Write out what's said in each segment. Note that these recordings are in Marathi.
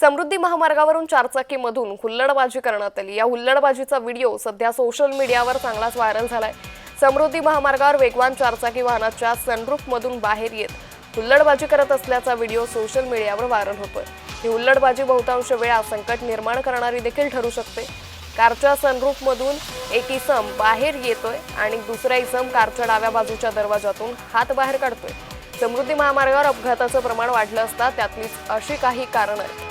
समृद्धी महामार्गावरून चारचाकीमधून हुल्लडबाजी करण्यात आली. या हुल्लडबाजीचा व्हिडिओ सध्या सोशल मीडियावर चांगलाच व्हायरल झालाय. समृद्धी महामार्गावर वेगवान चारचाकी वाहनाच्या सनरूफमधून बाहेर येत हुल्लडबाजी करत असल्याचा व्हिडिओ सोशल मीडियावर व्हायरल होतोय. ही हुल्लडबाजी बहुतांश वेळा संकट निर्माण करणारी देखील ठरू शकते. कारच्या सनरूफमधून एक इसम बाहेर येतोय आणि दुसरा इसम कारच्या डाव्या बाजूच्या दरवाजातून हात बाहेर काढतोय. समृद्धी महामार्गावर अपघाताचं प्रमाण वाढलं असता त्यातलीच अशी काही कारणं आहेत.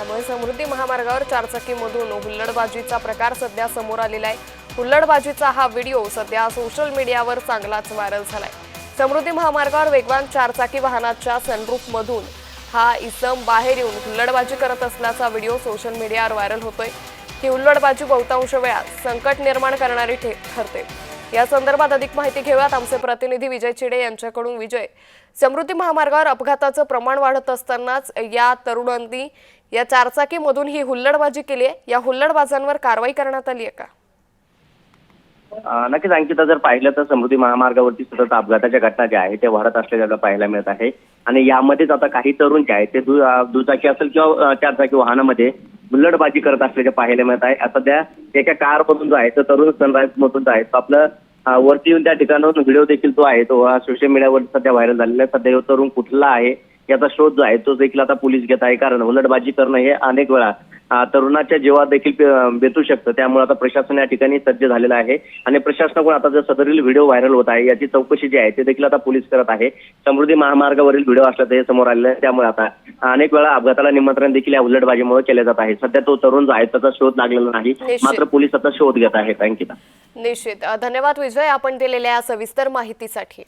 त्यामुळे समृद्धी महामार्गावर चारचाकीमधून हुल्लडबाजीचा प्रकार सध्या समोर आलेला आहे. हुल्लडबाजीचा हा व्हिडिओ सध्या सोशल मीडियावर चांगलाच व्हायरल झालाय. समृद्धी महामार्गावर वेगवान चारचाकी वाहनाच्या सनरूफमधून हा इसम बाहेर येऊन हुल्लडबाजी करत असल्याचा व्हिडिओ सोशल मीडियावर व्हायरल होतोय. ही हुल्लडबाजी बहुतांश वेळा संकट निर्माण करणारी ठरते. या संदर्भात अधिक माहिती घेऊयात. आमचे प्रतिनिधी विजय चिडे यांच्याकडून विजय. समृद्धी महामार्गावर अपघाताचं प्रमाण वाढत असतानाच या तरुणांनी या चारचाकीमधून ही हुल्लडबाजी केली आहे. या हुल्लडबाजांवर कारवाई करण्यात आली आहे का? नक्कीच. अंकिता जर पाहिलं तर समृद्धी महामार्गावरती सतत अपघाताच्या घटना ज्या आहेत त्या वाढत असलेल्या पाहायला मिळत आहे. आणि यामध्येच आता काही तरुण जे आहेत ते दुचाकी असेल किंवा चारचाकी वाहनामध्ये हुल्लडबाजी करत असल्याचे पाहायला मिळत आहे. आता त्या एका कार मधून जो आहे तो तरुण सनराईज मधून जो आहे तो आपलं वरती येऊन त्या ठिकाणावरून व्हिडिओ देखील तो आहे. तो सोशल मीडियावर सध्या व्हायरल झालेला आहे. सध्या तरुण कुठला आहे याचा शोध जो आहे तो देखील आता पोलीस घेत आहे. कारण हुल्लडबाजी करणं हे अनेक वेळा तरुणाच्या जीवात देखील बेतू शकतं. त्यामुळे आता प्रशासन या ठिकाणी सज्ज झालेलं आहे. आणि प्रशासनाकडून आता जर सदरील व्हिडिओ व्हायरल होत आहे याची चौकशी जी आहे ते देखील आता पोलीस करत आहे. समृद्धी महामार्गावरील व्हिडिओ असला तर हे समोर आलेलं आहे. त्यामुळे आता अनेक वेळा अपघाताला निमंत्रण देखील या हुल्लडबाजीमुळे केले जात आहे. सध्या तो तरुण जो आहे त्याचा शोध लागलेला नाही. मात्र पोलीस आता शोध घेत आहेत अंकिता निश्चित धन्यवाद विजय आपण दिलेल्या या सविस्तर माहितीसाठी.